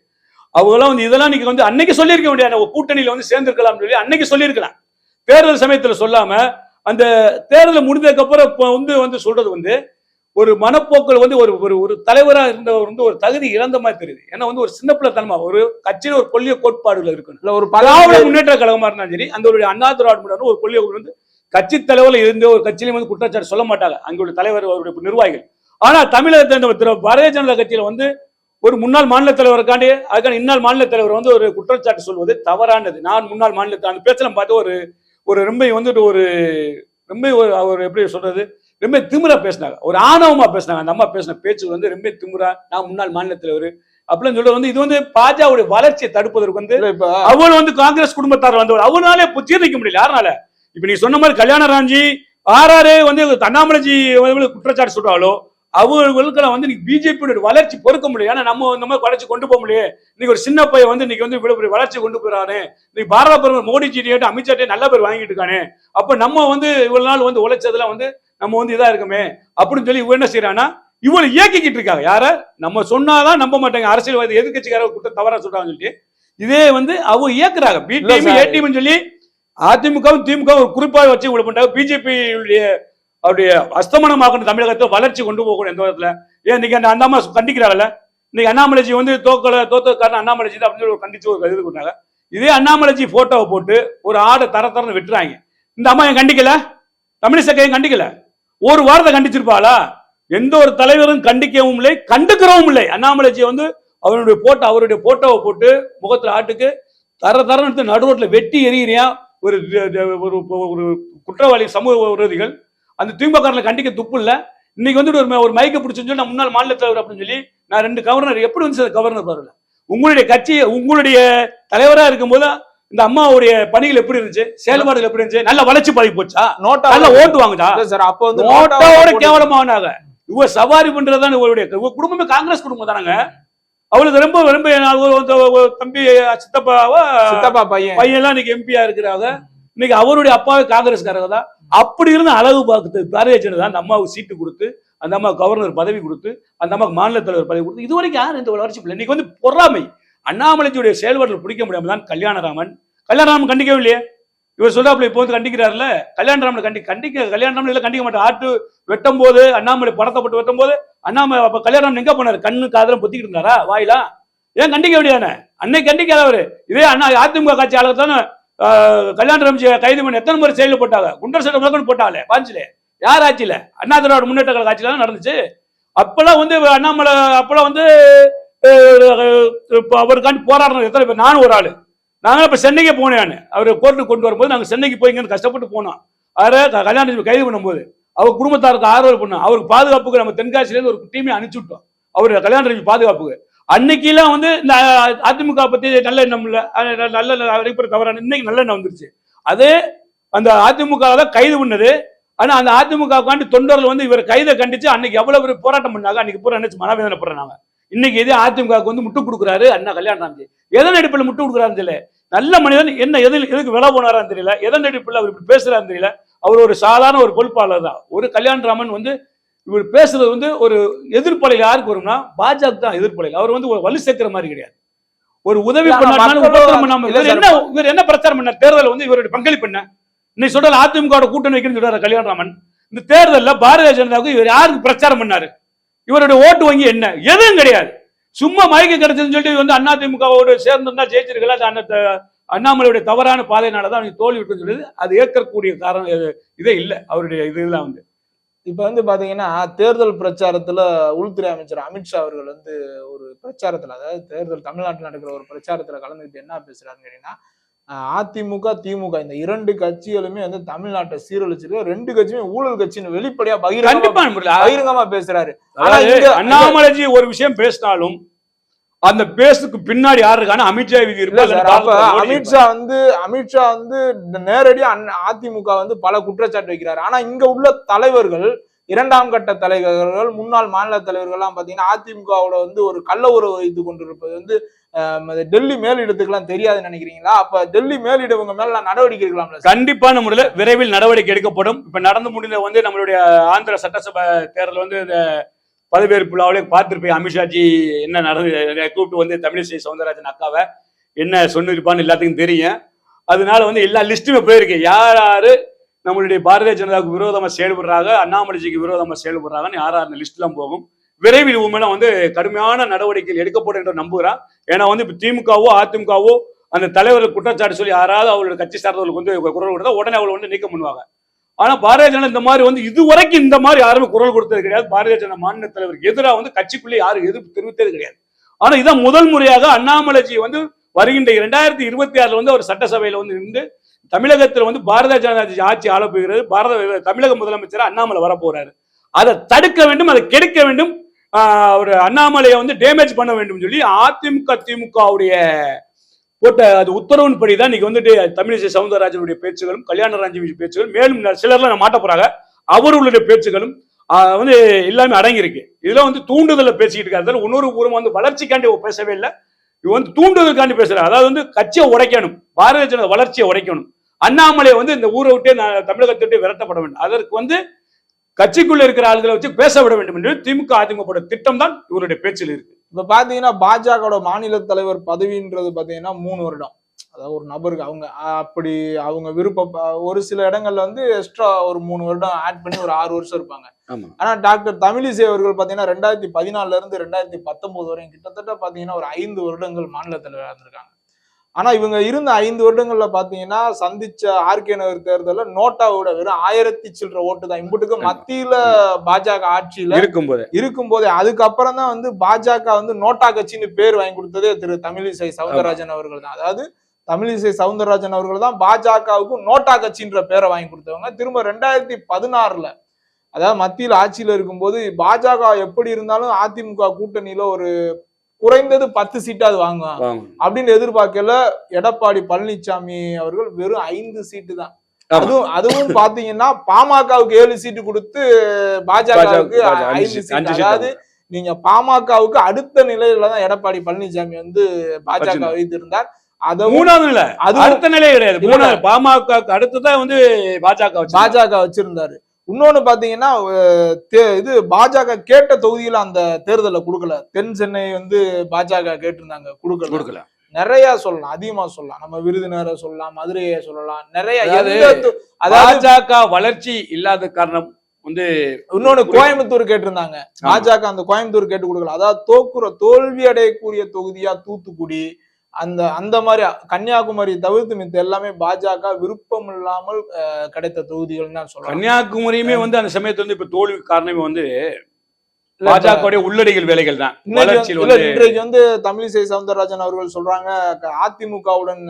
அவங்களாம் வந்து இதெல்லாம் நீங்க வந்து அன்னைக்கு சொல்லியிருக்க முடியாது கூட்டணியில வந்து சேர்ந்திருக்கலாம் சொல்லி அன்னைக்கு சொல்லியிருக்கலாம். தேர்தல் சமயத்துல சொல்லாம அந்த தேர்தல் முடிந்ததுக்கு அப்புறம் இப்போ வந்து வந்து சொல்றது வந்து ஒரு மனப்போக்கில் வந்து ஒரு ஒரு ஒரு தலைவராக இருந்தவர் வந்து ஒரு தகுதி இழந்த மாதிரி தெரியுது. ஏன்னா வந்து ஒரு சின்ன பிள்ளைத்தனமா ஒரு கட்சியில ஒரு கொள்கை கோட்பாடுகள் இருக்கணும். இல்ல ஒரு திராவிட பல முன்னேற்ற கழகமா இருந்தாலும் சரி அந்த ஒரு அண்ணா திராவிட ஒரு கொள்கை வந்து கட்சி தலைவர்ல இருந்த ஒரு கட்சியிலையும் வந்து குற்றச்சாட்டு சொல்ல மாட்டாங்க. அங்குள்ள தலைவர் அவருடைய நிர்வாகிகள். ஆனா தமிழகத்தை திரு பாரதிய ஜனதா கட்சியில வந்து ஒரு முன்னாள் மாநில தலைவருக்காண்டி அதுக்கான இன்னாள் மாநில தலைவர் வந்து ஒரு குற்றச்சாட்டு சொல்வது தவறானது. நான் முன்னாள் மாநில அந்த பேச்சலாம் பார்த்து ஒரு ஒரு ரொம்ப வந்துட்டு ஒரு ரொம்ப ஒரு அவர் எப்படி சொல்றது? ரொம்ப திமிரா பேசினாங்க. ஒரு ஆணவமா பேசினாங்க. அந்த அம்மா பேசின பேச்சு வந்து ரொம்ப திமிரா. நான் முன்னாள் மாநில தலைவர் அப்படின்னு சொல்றது வந்து இது வந்து பாஜகவுடைய வளர்ச்சியை தடுப்பதற்கு வந்து அவள் வந்து காங்கிரஸ் குடும்பத்தார் வந்தவர். அவனாலே ஜீர்ணிக்க முடியல. யாருனால? இப்ப நீ சொன்ன மாதிரி கல்யாண ராஞ்சி ஆர்ஆரே வந்து அண்ணாமலைஜி குற்றச்சாட்டு சொல்றாளோ அவர்களுக்கு வந்து இன்னைக்கு பிஜேபியோட வளர்ச்சி பொறுக்க முடியும் ஏன்னா நம்ம இந்த மாதிரி வளர்ச்சி கொண்டு போக முடியும் இன்னைக்கு ஒரு சின்ன பையன் வந்து இன்னைக்கு வந்து இவ்வளவு பெரிய வளர்ச்சி கொண்டு போறாரு இன்னைக்கு பாரத பிரதமர் மோடிஜி அமித்ஷாட்டே நல்ல பேர் வாங்கிட்டு இருக்கானே. அப்ப நம்ம வந்து இவ்வளவு நாள் வந்து உழைச்சதுல வந்து நம்ம வந்து இதா இருக்குமே அப்படின்னு சொல்லி இவ என்ன செய்யறானா இவளை இயக்கிக்கிட்டு இருக்காங்க. யார? நம்ம சொன்னாதான் நம்ப மாட்டாங்க. அரசியல்வாதி எதிர்கட்சிக்கார குற்றம் தவறா சொல்றாங்கன்னு சொல்லிட்டு இதே வந்து அவங்க இயக்குறாங்க. B team. ஏ சொல்லி அதிமுகவும் திமுக ஒரு குறிப்பாக வச்சு இவ்வளவு பண்றாங்க பிஜேபி அவருடைய அஸ்தமனமாக்கணும் தமிழகத்தை வளர்ச்சி கொண்டு போகணும் எந்த விதத்துல. ஏன் இன்னைக்கு அந்த அண்ணாமலை கண்டிக்கிறாங்கல்ல? இன்னைக்கு அண்ணாமலைஜி வந்து தோக்கல தோத்த காரணம் அண்ணாமலைஜி தான் அப்படின்னு சொல்லி கண்டிச்சு ஒரு இது பண்ணாங்க இதே அண்ணாமலைஜி போட்டோவை போட்டு ஒரு ஆடை தர தரன்னு வெட்டுறாங்க. இந்த அம்மா ஏன் கண்டிக்கல? தமிழிசை ஏன் கண்டிக்கல? ஒரு வாரத்தை கண்டிச்சிருப்பாளா? எந்த ஒரு தலைவரும் கண்டிக்கவும் இல்லை கண்டுக்கிறவும் இல்லை. அண்ணாமலைஜி வந்து அவருடைய போட்டோ அவருடைய போட்டோவை போட்டு முகத்துல ஆட்டுக்கு தர தர எடுத்து நடு ரோட்ல வெட்டி எறிகிறியா? ஒரு ஒரு ஒரு குற்றவாளி சமூக விரோதிகள். அந்த திமுகல கண்டிக்க துப்பு இல்லை. இன்னைக்கு வந்துட்டு ஒரு ஒரு மைக்க பிடிச்சுன்னு சொல்லி நான் முன்னாள் மாநில தலைவர் அப்படின்னு சொல்லி நான் ரெண்டு கவர்னர் எப்படி வந்து கவர்னர் பாருங்க. உங்களுடைய கட்சி உங்களுடைய தலைவராக இருக்கும்போது இந்த அம்மாவுடைய பணிகள் எப்படி இருந்துச்சு? செயல்பாடுகள் எப்படி இருந்துச்சு? நல்ல வளர்ச்சி பழகி போச்சா? நோட்டா நல்ல ஓட்டு வாங்குதா சார் அப்ப வந்து நோட்டாவோட கேவலமானாங்க. இவ சவாரி பண்றதுதான் இவருடைய இவ குடும்பமே காங்கிரஸ் குடும்பம் தானங்க? அவளுக்கு ரொம்ப ரொம்ப தம்பி சித்தப்பாவா சித்தப்பா பையன். பையன் எல்லாம் இன்னைக்கு எம்பியா இருக்கிறாங்க. இன்னைக்கு அவருடைய அப்பாவே காங்கிரஸ்காரங்க தான். அப்படி இருந்து அழகு பார்க்குது பாரதிய ஜனதா அந்த அம்மாவுக்கு சீட்டு கொடுத்து அந்த அம்மா கவர்னர் பதவி கொடுத்து அந்த அம்மாவுக்கு மாநில தலைவர் பதவி கொடுத்து இது வரைக்கும் யாரும் இந்த வளர்ச்சி இல்லை இன்னைக்கு வந்து பொறாமை. அண்ணாமலைஜியுடைய செயல்பாடுகள் பிடிக்க முடியாமல் தான் கல்யாணராமன். கல்யாணராமன் கண்டிக்கவே இல்லையே இவர் சொல்றாப்புல இப்போ வந்து கண்டிக்கிறாருல. கல்யாணராமன் கண்டி கண்டிக்க கல்யாணராமன் இல்லை கண்டிக்க மாட்டேன் ஆட்டு வெட்டும் போது அண்ணாமலை படத்தை போட்டு வெட்டும் போது அண்ணாமலை அப்ப கல்யாணராமன் எங்க போனாரு? கண்ணு காதலும் பொத்திக்கிட்டு இருந்தாரா? வாயிலா? ஏன் கண்டிக்க வேண்டியதானே அன்னைக்கு கண்டிக்காதவர் இதே அண்ணா அதிமுக கட்சி ஆளுக்கு தானே கல்யாண கைது பண்ணி எத்தனை முறை செயலில் போட்டாங்க? குண்டர் சட்டம் முதற்கொண்டு போட்டாங்களே பாஞ்சிலே. யார் ஆட்சியில? அண்ணா திராவிட முன்னேற்ற கழக ஆட்சியில நடந்துச்சு. அப்பெல்லாம் வந்து அண்ணாமலை அப்பெல்லாம் வந்து அவருக்காண்டி போராடுறது எத்தனை பேர்? நானும் ஒரு ஆள். நாங்களும் இப்போ சென்னைக்கே போனேன் நான். அவர் கோர்ட்டுக்கு கொண்டு வரும்போது நாங்கள் சென்னைக்கு போய் இங்கே கஷ்டப்பட்டு போனோம். அவரை கல்யாணம் கல்யாண கைது பண்ணும்போது அவர் குடும்பத்தாருக்கு ஆதரவு பண்ணோம். அவருக்கு பாதுகாப்புக்கு நம்ம தென்காசியிலேருந்து ஒரு டீமே அனுப்பிச்சு விட்டோம். அவர் கல்யாண ரவி பாதுகாப்புக்கு. அன்னைக்கெல்லாம் வந்து இந்த அதிமுக பற்றி நல்ல எண்ணம் இல்லை. நல்ல அடிப்படை தவறான இன்னைக்கு நல்ல எண்ணம் வந்துருச்சு. அது அந்த அதிமுக தான் கைது பண்ணது. ஆனால் அந்த அதிமுக காண்டி தொண்டர்கள் வந்து இவர் கைதை கண்டிச்சு அன்னைக்கு எவ்வளோ பேர் போராட்டம் பண்ணாங்க? அன்னைக்கு பூரா நினைச்சு மனவேதனை பண்றாங்க இன்னைக்கு இதே அதிமுக க்கு வந்து முட்டு கொடுக்குறாரு? அண்ணா கல்யாண ராம்ஜி. எதன் அடிப்படையில் முட்டு கொடுக்குறாருன்னு தெரியல. நல்ல மனிதன் என்ன எதில் எதுக்கு விலை போனாரான்னு தெரியல. எதன் அடிப்படையில் அவர் இப்படி பேசுறாருன்னு தெரியல. அவர் ஒரு சாதாரண ஒரு பொறுப்பாளர் தான். ஒரு கல்யாணராமன் வந்து இவர் பேசுறது வந்து ஒரு எதிர்ப்பலையில் யாருக்கு வரும்னா பாஜக தான் எதிர்ப்பலையில். அவர் வந்து ஒரு வலு சேர்க்கிற மாதிரி கிடையாது. ஒரு உதவி பண்ணாம இவர் என்ன இவர் என்ன பிரச்சாரம் பண்ணார்? தேர்தல் வந்து இவருடைய பங்களிப்பு என்ன? இன்னைக்கு சொல்ற அதிமுக கூட்டணி வைக்கணும்னு சொல்றாரு கல்யாணராமன் இந்த தேர்தல்ல பாரதிய ஜனதாவுக்கு இவர் யாருக்கு பிரச்சாரம் பண்ணாரு? இவருடைய ஓட்டு வங்கி என்ன? எதுவும் கிடையாது. சும்மா மயக்க கிடைச்சதுன்னு சொல்லிட்டு வந்து அண்ணா திமுகவோடு சேர்ந்திருந்தா ஜெயிச்சிருக்கலாம் அந்த அண்ணாமலையுடைய தவறான பாதையினால தான் அவங்க தோல்வி விட்டுன்னு சொல்லுது அது ஏற்கக்கூடிய காரணம் இதே. இல்லை. அவருடைய இதுதான் வந்து. இப்ப வந்து பாத்தீங்கன்னா தேர்தல் பிரச்சாரத்துல உள்துறை அமைச்சர் அமித்ஷா அவர்கள் வந்து ஒரு பிரச்சாரத்துல அதாவது தேர்தல் தமிழ்நாட்டில் நடக்கிற ஒரு பிரச்சாரத்துல கலந்துக்கிட்டு என்ன பேசுறாருன்னு கேட்டீங்கன்னா அதிமுக திமுக இந்த இரண்டு கட்சிகளுமே வந்து தமிழ்நாட்டை சீரழிச்சிருக்கு. ரெண்டு கட்சியுமே ஊழல் கட்சின்னு வெளிப்படையா பகிரங்கமா. பகிரங்கமா பேசுறாரு. அண்ணாமலைஜி ஒரு விஷயம் பேசினாலும் அந்த பேசுக்கு பின்னாடி யாரு இருக்கான்னு அமித்ஷா விதி அமித்ஷா வந்து அமித்ஷா வந்து நேரடியா அதிமுக வந்து பல குற்றச்சாட்டு வைக்கிறாரு. ஆனா இங்க உள்ள தலைவர்கள் இரண்டாம் கட்ட தலைவர்கள் முன்னாள் மாநில தலைவர்கள்லாம் பார்த்தீங்கன்னா அதிமுகவோட வந்து ஒரு கள்ள உறவு வைத்து கொண்டிருப்பது வந்து டெல்லி மேலிடத்துக்கெல்லாம் தெரியாதுன்னு நினைக்கிறீங்களா? அப்ப டெல்லி மேலிடவங்க மேல நான் நடவடிக்கை எடுக்கலாம்ல கண்டிப்பான முறையில் விரைவில் நடவடிக்கை எடுக்கப்படும். இப்ப நடந்து முடிந்த வந்து நம்மளுடைய ஆந்திர சட்டசபை தேர்தல் வந்து இந்த பதவியேற்பு விழாவிலே பார்த்துருப்பேன். அமித்ஷாஜி என்ன நடந்து கூப்பிட்டு வந்து தமிழிசை சவுந்தரராஜன் அக்காவை என்ன சொன்னிருப்பான்னு எல்லாத்துக்கும் தெரியும். அதனால வந்து எல்லா லிஸ்ட்டுமே போயிருக்கு. யார் யாரு நம்மளுடைய பாரதிய ஜனதாவுக்கு விரோதமா செயல்படுறாங்க அண்ணாமலைஜிக்கு விரோதமா செயல்படுறாங்கன்னு யார் யார் லிஸ்ட்லாம் போகும். விரைவில் உண்மையில வந்து கடுமையான நடவடிக்கைகள் எடுக்கப்படும் என்று நம்புகிறான். ஏன்னா வந்து இப்போ திமுகவோ அதிமுகவோ அந்த தலைவர்கள் குற்றச்சாட்டு சொல்லி யாராவது அவரோட கட்சி சார்ந்தவர்களுக்கு வந்து குரல் கொடுத்தா உடனே அவளை வந்து நீக்கம் பண்ணுவாங்க. ஆனா பாரதிய ஜனதா இந்த மாதிரி வந்து இதுவரைக்கும் இந்த மாதிரி யாருமே குரல் கொடுத்தது கிடையாது. பாரதிய ஜனதா மாநில தலைவருக்கு எதிராக வந்து கட்சிக்குள்ளே யாரும் எதிர்ப்பு தெரிவித்தது கிடையாது. ஆனா இதான் முதல் முறையாக அண்ணாமலைஜி வந்து வருகின்ற இரண்டாயிரத்தி இருபத்தி ஆறுல வந்து அவர் சட்டசபையில வந்து நின்று தமிழகத்தில் வந்து பாரதிய ஜனதா ஆட்சி ஆள போகிறது. பாரத தமிழக முதலமைச்சர் அண்ணாமலை வர போறாரு அதை தடுக்க வேண்டும் அதை கெடுக்க வேண்டும். அவர் அண்ணாமலையை வந்து டேமேஜ் பண்ண வேண்டும் சொல்லி அதிமுக திமுகவுடைய போட்ட அது உத்தரவின்படி தான் இன்னைக்கு வந்துட்டு தமிழிசை சவுந்தரராஜனுடைய பேச்சுகளும் கல்யாண ராஜி பேச்சுகளும் மேலும் சிலர்லாம் நான் மாட்ட போறாங்க. அவர்களுடைய பேச்சுகளும் வந்து எல்லாமே அடங்கியிருக்கு. இதெல்லாம் வந்து தூண்டுதலில் பேசிக்கிட்டு இருக்காரு. இன்னொரு பூர்வம் வந்து வளர்ச்சிக்காண்டி பேசவே இல்லை. இவன் வந்து தூண்டுவதற்காண்டி பேசுறாரு அதாவது வந்து கட்சியை உடைக்கணும். பாரதிய ஜனதா வளர்ச்சியை உடைக்கணும். அண்ணாமலை வந்து இந்த ஊரை விட்டு நான் தமிழகத்தை விட்டு விரட்டப்பட வேண்டும். அதற்கு வந்து கட்சிக்குள்ள இருக்கிற ஆளுகளை வச்சு பேச விட வேண்டும் என்று திமுக அதிமுக திட்டம் தான் இவருடைய பேச்சில் இருக்கு. இப்ப பாத்தீங்கன்னா பாஜகவோட மாநில தலைவர் பதவின்றது பாத்தீங்கன்னா மூணு வருடம். அதாவது ஒரு நபருக்கு அவங்க அப்படி அவங்க விருப்ப ப- ஒரு சில இடங்கள்ல வந்து எக்ஸ்ட்ரா ஒரு மூணு வருடம் ஆட் பண்ணி ஒரு ஆறு வருஷம் இருப்பாங்க. ஆனா டாக்டர் தமிழிசை அவர்கள் பாத்தீங்கன்னா ரெண்டாயிரத்தி பதினாலுல இருந்து ரெண்டாயிரத்தி பத்தொன்பது வரையும் கிட்டத்தட்ட பாத்தீங்கன்னா ஒரு ஐந்து வருடங்கள் மாநில தலைவராக இருந்திருக்காங்க ஆனா இவங்க இருந்த ஐந்து வருடங்கள்ல பாத்தீங்கன்னா சந்திச்ச ஆர்கே நகர் தேர்தல்ல நோட்டாவோட வெறும் ஆயிரத்தி சில்லற ஓட்டு தான் இம்புட்டுக்கு மத்தியில பாஜக ஆட்சியில இருக்கும்போது. இருக்கும் போதே அதுக்கப்புறம் தான் வந்து பாஜக வந்து நோட்டா கட்சின்னு பேர் வாங்கி கொடுத்ததே திரு தமிழிசை சவுந்தரராஜன் அவர்கள் தான். அதாவது தமிழிசை சவுந்தரராஜன் அவர்கள் தான் பாஜகவுக்கு நோட்டா கட்சின்ற பேரை வாங்கி கொடுத்தவங்க திரும்ப ரெண்டாயிரத்தி பதினாறுல அதாவது மத்தியில் ஆட்சியில இருக்கும்போது பாஜக எப்படி இருந்தாலும் அதிமுக கூட்டணியில ஒரு குறைந்தது பத்து சீட்டாவது வாங்குவாங்க வாங்க. அப்படின்னு எதிர்பார்க்கல எடப்பாடி பழனிசாமி அவர்கள் வெறும் ஐந்து சீட்டு தான். அதுவும் அதுவும் பாத்தீங்கன்னா பாமகவுக்கு ஏழு சீட்டு கொடுத்து பாஜகவுக்கு ஐந்து சீட், சீட் அஞ்சு சீட் அதாவது நீங்க பாமகவுக்கு அடுத்த நிலையில தான் எடப்பாடி பழனிசாமி வந்து பாஜக. வைத்திருந்தார் மூணாவது நிலை. அதுவும் அடுத்த நிலை கிடையாது. மூணாவது பாமக அடுத்ததான் வந்து பாஜக வச்சு பாஜக வச்சிருந்தாரு. இன்னொன்னு பாத்தீங்கன்னா இது பாஜக கேட்ட தொகுதியில அந்த தேர்தலை கொடுக்கல. தென் சென்னை வந்து பாஜக கேட்டிருந்தாங்க கொடுக்கல. கொடுக்கல. நிறைய சொல்லலாம் அதிகமா சொல்லலாம். நம்ம விருதுநகரை சொல்லலாம் மதுரையை சொல்லலாம். நிறைய பாஜக வளர்ச்சி இல்லாத காரணம் வந்து இன்னொன்னு கோயம்புத்தூர் கேட்டிருந்தாங்க. பாஜக அந்த கோயம்புத்தூர் கேட்டு கொடுக்கல. அதாவது தோக்குற தோல்வி அடையக்கூடிய தொகுதியா தூத்துக்குடி அந்த அந்த மாதிரி கன்னியாகுமரி தவிர்த்து மித்த எல்லாமே பாஜக விருப்பம் இல்லாமல் கிடைத்த தொகுதிகள் தான் சொல்லலாம் கன்னியாகுமரியுமே வந்து அந்த சமயத்துல வந்து இப்ப தோல்வி காரணமே வந்து இல்ல, பாஜக உள்ளடிகள் வேலைகள் தான் இன்றைக்கு வந்து தமிழிசை சவுந்தரராஜன் அவர்கள் சொல்றாங்க அதிமுகவுடன்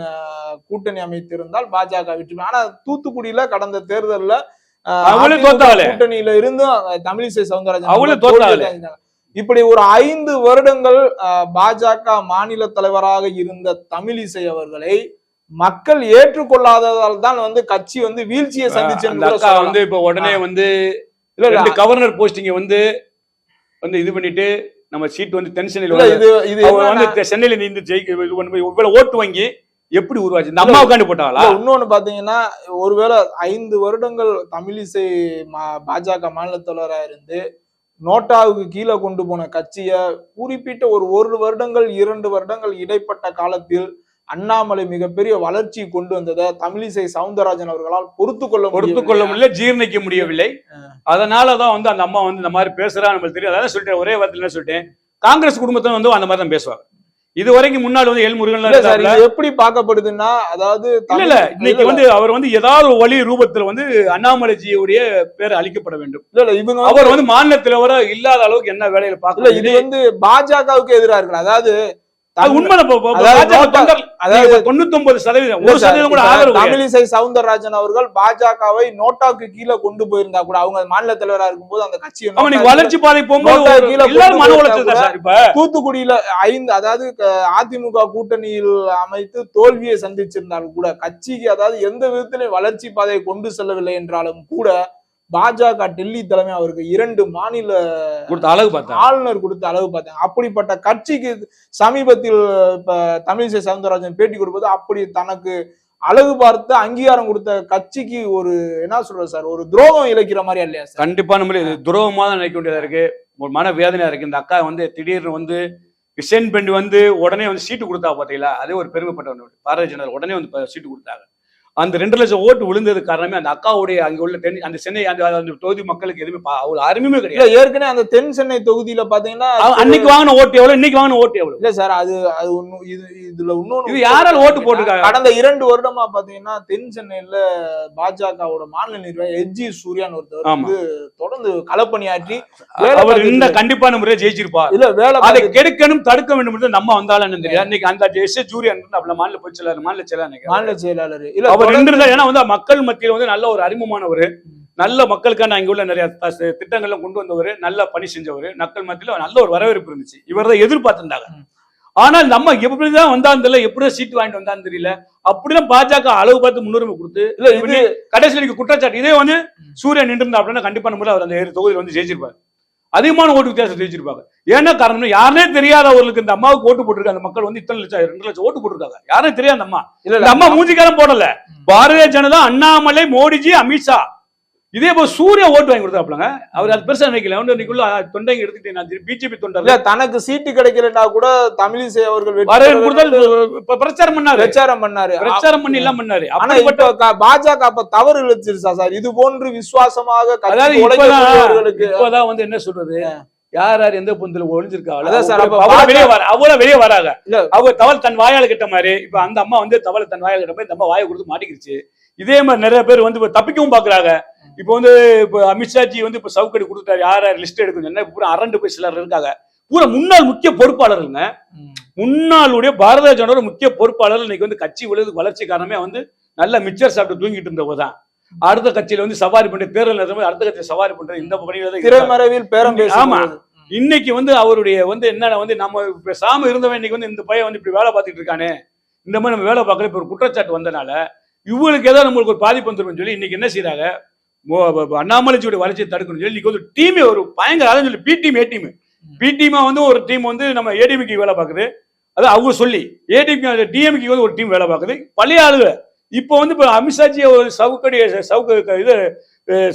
கூட்டணி அமைத்திருந்தால் பாஜக பெறும். ஆனா தூத்துக்குடியில கடந்த தேர்தல்ல அஹ், அவங்களே அதிமுக தோத்தாங்களே. கூட்டணியில இருந்தும் தமிழிசை சவுந்தரராஜன் அவங்களே அவர்கள் தோல்வி தோத்தாங்களே. அடைந்தாங்க. இப்படி ஒரு ஐந்து வருடங்கள் பாஜக மாநில தலைவராக இருந்த தமிழிசை அவர்களை மக்கள் ஏற்றுக்கொள்ளாததால் தான் வந்து கட்சி வந்து வீழ்ச்சியை சந்திச்சு வந்து இப்ப உடனே வந்து இல்ல கவர்னர் போஸ்டிங்க வந்து வந்து இது பண்ணிட்டு நம்ம சீட் வந்து தென் சென்னையில இல்ல, வந்து சென்னையில நின்று ஜெயிக்க இது பண்ணி இவ்வளவு ஓட்டு வாங்கி எப்படி உருவாச்சு? இந்த அம்மாவுக்காண்டி போட்டாங்களா இன்னொன்னு பாத்தீங்கன்னா ஒருவேளை ஐந்து வருடங்கள் தமிழிசை பாஜக மாநில தலைவரா இருந்து நோட்டாவுக்கு கீழே கொண்டு போன கட்சிய குறிப்பிட்ட ஒரு ஒரு வருடங்கள் இரண்டு வருடங்கள் இடைப்பட்ட காலத்தில் அண்ணாமலை மிகப்பெரிய வளர்ச்சி கொண்டு வந்ததை தமிழிசை சவுந்தரராஜன் அவர்களால் பொறுத்து கொள்ள பொறுத்து. கொள்ள முடியல ஜீர்ணிக்க முடியவில்லை. அதனாலதான் வந்து அந்த அம்மா வந்து இந்த மாதிரி பேசுறா நம்மளுக்கு தெரியும் அதான் சொல்லிட்டேன் ஒரே வார்த்தையில என்ன சொல்லிட்டேன் காங்கிரஸ் குடும்பத்துல வந்து அந்த மாதிரி தான் பேசுவாங்க இது வரைக்கும் முன்னாடி வந்து எல் முருகன் இல்ல சார் எப்படி பார்க்கப்படுதுன்னா அதாவது இல்ல இல்ல இன்னைக்கு வந்து அவர் வந்து ஏதாவது ஒரு வழி ரூபத்துல வந்து அண்ணாமலைஜியுடைய பேர் அளிக்கப்பட வேண்டும். இல்ல இல்ல இவங்க அவர் வந்து மாநில தலைவரா இல்லாத அளவுக்கு என்ன வேலையில இல்ல பார்க்கல இது வந்து பாஜகவுக்கு எதிரா இருக்கு அதாவது தமிழிசை சவுந்தரராஜன் அவர்கள் பாஜகவை நோட்டாக்கு கீழே கொண்டு போயிருந்தா கூட அவங்க மாநில தலைவரா இருக்கும்போது அந்த கட்சியை அவன் நோட்டா இன்னைக்கு வளர்ச்சி பாதை தூத்துக்குடியில ஐந்து அதாவது அதிமுக கூட்டணியில் அமைத்து தோல்வியை சந்திச்சிருந்தாலும் கூட கட்சிக்கு அதாவது எந்த விதத்திலும் வளர்ச்சி பாதையை கொண்டு செல்லவில்லை என்றாலும் கூட பாஜக டெல்லி தலைமை அவருக்கு இரண்டு மாநில கொடுத்த அழகு பார்த்தா ஆளுநர் கொடுத்த அளவு பார்த்தேன் அப்படிப்பட்ட கட்சிக்கு சமீபத்தில் இப்ப தமிழிசை சவுந்தரராஜன் பேட்டி கொடுப்பது அப்படி தனக்கு அழகு பார்த்து அங்கீகாரம் கொடுத்த கட்சிக்கு ஒரு என்ன சொல்றது சார் ஒரு துரோகம் இழைக்கிற மாதிரி இல்லையா சார்? கண்டிப்பா நம்ம இது துரோகமா தான் நினைக்க வேண்டியதா இருக்கு. ஒரு மன வேதனையா இருக்கு. இந்த அக்கா வந்து திடீர்னு வந்து கிஷன் பெண்ட் வந்து உடனே வந்து சீட்டு கொடுத்தா பாத்தீங்களா அதே ஒரு பெருமைப்பட்ட ஒண்ணு. பாரதிய ஜனதா உடனே வந்து சீட்டு கொடுத்தாங்க. அந்த ரெண்டு லட்சம் ஓட்டு விழுந்தது காரணமே அந்த அக்காவுடைய அங்க உள்ள தென் அந்த சென்னை அந்த அந்த தொகுதி மக்களுக்கு எதுவுமே அவ்வளவு அருமையுமே இல்ல கிடையாது ஏற்கனவே அந்த தென் சென்னை தொகுதியில பாத்தீங்கன்னா அன்னைக்கு வாங்கின ஓட்டு எவ்வளவு? இன்னைக்கு வாங்கின ஓட்டு எவ்வளவு? இல்ல சார் அது அது ஒண்ணு இது இதுல இன்னொன்னு இது யாரால ஓட்டு போட்டிருக்காங்க? கடந்த இரண்டு வருடமா பாத்தீங்கன்னா தென் சென்னையில பாஜகவோட மாநில நிர்வாகி எச் ஜி சூர்யான்னு ஒருத்தவர் ஆமா. வந்து தொடர்ந்து களப்பணியாற்றி அவர் இந்த கண்டிப்பான முறையை ஜெயிச்சிருப்பார். இல்ல வேலை அதை கெடுக்கணும் தடுக்க வேண்டும் நம்ம வந்தாலும் தெரியாது இன்னைக்கு அந்த எஸ் அப்படி மாநில பொதுச் செயலாளர் மாநில செயலாளர் நினைக்கிறேன். மாநில செயலாளர். இல்ல தொடர்ந்து- நின்றுதான் ஏன்னா வந்து மக்கள் மத்தியில வந்து நல்ல ஒரு அறிமுகமானவர். நல்ல மக்களுக்கான இங்க உள்ள நிறைய திட்டங்கள்லாம் கொண்டு வந்தவர். நல்ல பணி செஞ்சவர். மக்கள் மத்தியில நல்ல ஒரு வரவேற்பு இருந்துச்சு. இவர் தான் எதிர்பார்த்திருந்தாங்க. ஆனால் நம்ம எப்படிதான் வந்தான்னு தெரியல எப்படிதான் சீட்டு வாங்கிட்டு வந்தான்னு தெரியல. அப்படிதான் பாஜக அளவு பார்த்து முன்னுரிமை கொடுத்து இல்ல கடைசியில் குற்றச்சாட்டு. இதே வந்து. சூரியன் நின்று அப்படின்னா கண்டிப்பா நம்ம அவர் அந்த தொகுதியில் வந்து ஜெயிச்சிருப்பாரு. அதிகமான ஓட்டு வித்தியாசம் ஜெயிச்சிருப்பாங்க ஏன்னா காரணம் யாருனே தெரியாதவர்களுக்கு இந்த அம்மாவுக்கு ஓட்டு போட்டிருக்காங்க அந்த மக்கள் வந்து இத்தனை லட்சம் ரெண்டு லட்சம் ஓட்டு போட்டிருக்காங்க. யாரும் தெரியாது அம்மா. இல்ல அம்மா மூஞ்சிக்காரம் போடல. பாரதிய ஜனதா அண்ணாமலை மோடிஜி அமித்ஷா. இதே போல சூர்யா ஓட்டு வாங்கி கொடுத்தாப்லங்க அவர் அது பெருசா நினைக்கல. இன்னைக்குள்ள தொண்டைங்க எடுத்துட்டு நான் பிஜேபி இல்ல தொண்டர் தனக்கு சீட்டு கிடைக்கலன்னா கூட தமிழிசை அவர்கள் பிரச்சாரம் பண்ணாரு. பிரச்சாரம் பண்ணாரு. பிரச்சாரம் பண்ணி எல்லாம் பண்ணாரு. ஆனா இப்ப பாஜக அப்ப தவறு இழைச்சிருச்சா சார்? இது போன்று விசுவாசமாக இப்பதான் வந்து என்ன சொல்றது? யார் யார் எந்த பொந்துல ஒளிஞ்சிருக்காங்களோ அதான் சார், அப்ப அவ்வளவு வெளியே வர அவ்வளவு வெளியே வராங்க. அவங்க தவள் தன் வாயால கிட்ட மாதிரி இப்ப அந்த அம்மா வந்து தவளை தன் வாயால கிட்ட மாதிரி இந்த அம்மா வாயை கொடுத்து மாட்டிக்கிருச்சு. இதே மாதிரி நிறைய பேர் வந்து தப்பிக்கவும் பாக்குறாங்க. இப்ப வந்து இப்ப அமித்ஷாஜி வந்து இப்ப சவுக்கடி கொடுத்தாரு. யார் யார் லிஸ்ட் எடுக்கணும் என்ன பூரா அரண்டு போய் சிலர் இருக்காங்க. பூரா முன்னாள் முக்கிய பொறுப்பாளருங்க. முன்னாளுடைய பாரதிய ஜனதா முக்கிய பொறுப்பாளர் இன்னைக்கு வந்து கட்சி விழுது வளர்ச்சி காரணமே வந்து நல்ல மிச்சர் சாப்பிட்டு தூங்கிட்டு இருந்தவங்க தான். அடுத்த கட்சியில வந்து சவாரி பண்ணி தேர்தல் நடத்தும் அடுத்த கட்சியை சவாரி பண்றது இந்த பணியில. திரைமறைவில் பேரம் ஆமா. இன்னைக்கு வந்து அவருடைய வந்து என்னன்னா வந்து நம்ம பேசாம இருந்தவன் இன்னைக்கு வந்து இந்த பையன் வந்து இப்படி வேலை பார்த்துட்டு இருக்கானே. இந்த மாதிரி நம்ம வேலை பார்க்கல இப்ப ஒரு குற்றச்சாட்டு வந்தனால இவங்களுக்கு ஏதாவது நம்மளுக்கு ஒரு பாதிப்பு வந்துரும்னு சொல்லி இன்னைக்கு என்ன செய்யறாங்க அண்ணாமலைச்சியோட வளர்ச்சியை தடுக்கணும். சொல்லி இன்னைக்கு வந்து டீமே ஒரு பயங்கர அதான் சொல்லி B team A team B டீமா வந்து ஒரு டீம் வந்து நம்ம ஏடிஎம்கே வேலை பார்க்குது. அது அவங்க சொல்லி. ஏடிஎம்கே டிஎம்கி வந்து ஒரு டீம் வேலை பார்க்குது. பழைய ஆளுக இப்போ வந்து இப்போ அமித்ஷாஜி ஒரு சவுக்கடி சவுக்கு இது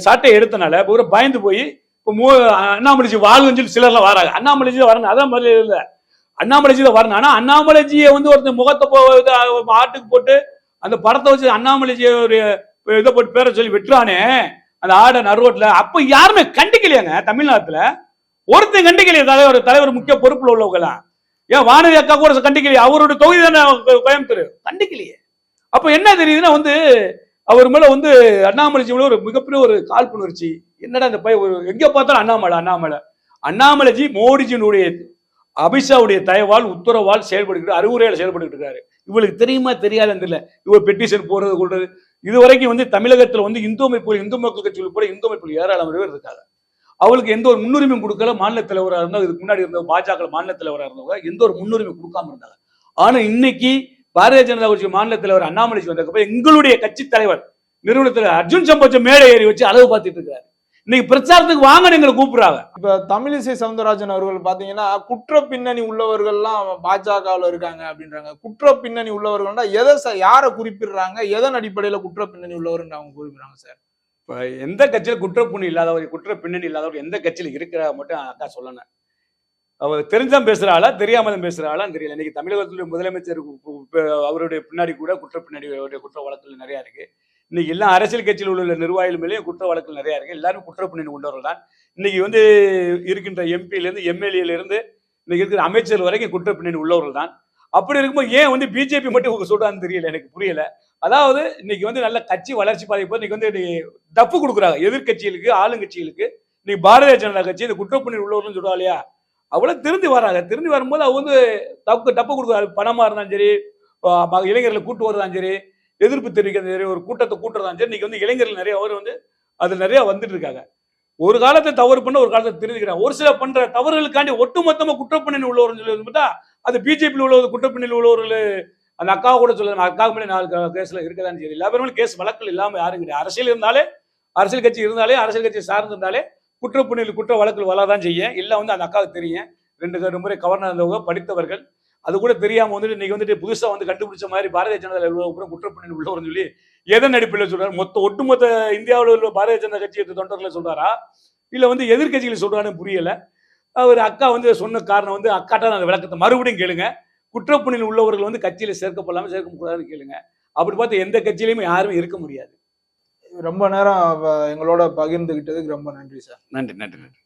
சாட்டை எடுத்தனால இப்போ ஒரு பயந்து போய் இப்போ மூ அண்ணாமலைஜி வாழ்வுன்னு சொல்லி சிலர்லாம் வராங்க. அண்ணாமலைஜி தான் வரணும். அதான் மாதிரி இல்லை. அண்ணாமலைஜி தான் வரணும். ஆனால் அண்ணாமலைஜியை வந்து ஒருத்தர் முகத்தை போ ஆட்டுக்கு போட்டு அந்த படத்தை வச்சு அண்ணாமலைஜியை ஒரு இதை போட்டு பேரை சொல்லி விட்டுறானே. அந்த ஆடை நறுவோட்ல அப்ப யாருமே கண்டிக்கலையாங்க தமிழ்நாட்டுல. ஒருத்தன் கண்டிக்கலையே தலைவர் தலைவர் முக்கிய பொறுப்புல உள்ளவங்கலாம். ஏன் வானதி அக்கா கூட கண்டிக்கலையே அவரோட தொகுதி தானே கோயம்புத்தூர்? கண்டிக்கலையே. அப்ப என்ன தெரியுதுன்னா வந்து அவர் மேல வந்து அண்ணாமலைஜி மேல ஒரு மிகப்பெரிய ஒரு காழ்ப்புணர்ச்சி. என்னடா இந்த பைய ஒரு எங்க பார்த்தாலும் அண்ணாமலை அண்ணாமலை. அண்ணாமலைஜி மோடிஜினுடைய அமித்ஷாவுடைய தயவால் உத்தரவால் செயல்படுகிற அறிவுரையால் செயல்பட்டு இருக்காரு. இவளுக்கு தெரியுமா தெரியாதுன்னு தெரியல. இவர் பெட்டிஷன் போறது கொள்றது. இது வரைக்கும் வந்து தமிழகத்துல வந்து இந்து அமைப்புகள் இந்து மக்கள் கட்சிகள் கூட இந்து அமைப்புகள் ஏராளம் பேர் இருக்காங்க. அவளுக்கு எந்த ஒரு முன்னுரிமையும் கொடுக்கல மாநில தலைவராக இருந்தால் இதுக்கு முன்னாடி இருந்த பாஜக மாநில தலைவராக இருந்தவங்க எந்த ஒரு முன்னுரிமை கொடுக்காம இருந்தாங்க. ஆனா இன்னைக்கு பாரதிய ஜனதா கட்சி மாநில தலைவர் அண்ணாமலைக்கு வந்ததுக்கு எங்களுடைய கட்சி தலைவர் நிறுவனத்தில் அர்ஜுன் சம்பவம் மேடை ஏறி வச்சு அளவு பார்த்துட்டு இருக்காரு இன்னைக்கு பிரச்சாரத்துக்கு வாங்க எங்களை கூப்பிடுறாங்க. இப்ப தமிழிசை சவுந்தரராஜன் அவர்கள் பாத்தீங்கன்னா குற்ற பின்னணி உள்ளவர்கள்லாம் பாஜகவுல இருக்காங்க அப்படின்றாங்க. குற்ற பின்னணி உள்ளவர்கள்னா எதை யாரை குறிப்பிடுறாங்க? எதன் அடிப்படையில குற்ற பின்னணி உள்ளவர்னு அவங்க குறிப்பிடுறாங்க சார். இப்ப எந்த கட்சியில குற்றப்புண்ணி இல்லாதவர் குற்ற பின்னணி இல்லாதவர் எந்த கட்சியில இருக்கிறா மட்டும் அக்கா சொல்லணும். அவர் தெரிஞ்சான் பேசுற ஆளா தெரியாம தான் ஆளான்னு தெரியல. இன்னைக்கு தமிழகத்துடைய முதலமைச்சர் அவருடைய பின்னாடி கூட குற்ற பின்னாடி அவருடைய குற்ற வழக்குகள் நிறைய இருக்கு. இன்னைக்கு எல்லாம் அரசியல் கட்சியில் உள்ள நிர்வாகிகள் மேலேயும் குற்ற வழக்குகள் நிறைய இருக்கு. எல்லாரும் குற்ற பின்னணி கொண்டவர்கள் தான். இன்னைக்கு வந்து இருக்கின்ற எம்பியிலேருந்து எம்எல்ஏலேருந்து இன்னைக்கு இருக்கிற அமைச்சர் வரைக்கும் குற்ற பின்னணி உள்ளவர்கள் தான். அப்படி இருக்கும்போது ஏன் வந்து பிஜேபி மட்டும் உங்களுக்கு சொல்றான்னு தெரியல எனக்கு புரியல. அதாவது இன்னைக்கு வந்து நல்ல கட்சி வளர்ச்சி பாதை போது இன்னைக்கு வந்து டப்பு கொடுக்குறாங்க. எதிர்க்கட்சிகளுக்கு ஆளுங்கட்சிகளுக்கு. இன்னைக்கு பாரதிய ஜனதா கட்சி இந்த குற்றப்பணியில் உள்ளவர்கள் சொல்றா இல்லையா? அவ்வளவு திருந்தி வராங்க. திருந்தி வரும்போது அவங்க வந்து தப்பு டப்பு கொடுக்குறாரு பணமா இருந்தாலும் சரி இளைஞர்களை கூட்டு வரதாலும் சரி எதிர்ப்பு தெரிவிக்கிறது நிறைய ஒரு கூட்டத்தை கூட்டுறதாலும் சரி இன்னைக்கு வந்து இளைஞர்கள் நிறைய அவர் வந்து அது நிறைய வந்துட்டு இருக்காங்க. ஒரு காலத்தை தவறு பண்ண ஒரு காலத்தை திருந்திக்கிறாங்க ஒரு சில பண்ற தவறுகளுக்காண்டி ஒட்டுமொத்தமா குற்றப்பணியில் உள்ளவர்கள் சொல்லி பார்த்தா அது பிஜேபியில் உள்ளவர் குற்றப்பணியில் உள்ளவர்கள் அந்த அக்கா கூட சொல்லுங்க அக்கா மேலே நாலு கேஸ்ல இருக்கதான் சரி எல்லா பேருமே கேஸ் வழக்கில் இல்லாமல் யாரும் கிடையாது. அரசியல் இருந்தாலே அரசியல் கட்சி இருந்தாலே அரசியல் கட்சி சார்ந்திருந்தாலே குற்றப்பணியில் குற்ற வழக்கில் வளரதான் செய்யும். இல்லை வந்து அந்த அக்காவுக்கு தெரியும். ரெண்டு ரெண்டு முறை கவர்னர் இருந்தவங்க படித்தவர்கள் அது கூட தெரியாம வந்துட்டு இன்னைக்கு வந்துட்டு புதுசா வந்து கண்டுபிடிச்ச மாதிரி பாரதிய ஜனதா அப்புறம் குற்றப்பணியில் உள்ளவர்னு சொல்லி எதன் அடிப்படையில் சொல்றாரு? மொத்த ஒட்டுமொத்த இந்தியாவில் உள்ள பாரதிய ஜனதா கட்சி தொண்டர்களை சொல்றாரா? இல்ல வந்து எதிர்க்கட்சிகளை சொல்றான்னு புரியல. அவர் அக்கா வந்து சொன்ன காரணம் வந்து அக்காட்ட அந்த விளக்கத்தை மறுபடியும் கேளுங்க. குற்றப்பணியில் உள்ளவர்கள் வந்து கட்சியில சேர்க்கப்படலாம சேர்க்கக்கூடாதுன்னு கேளுங்க. அப்படி பார்த்து எந்த கட்சியிலுமே யாரும் இருக்க முடியாது. ரொம்ப நேரம் எங்களோட பகிர்ந்துகிட்டதுக்கு ரொம்ப நன்றி சார். நன்றி நன்றி நன்றி.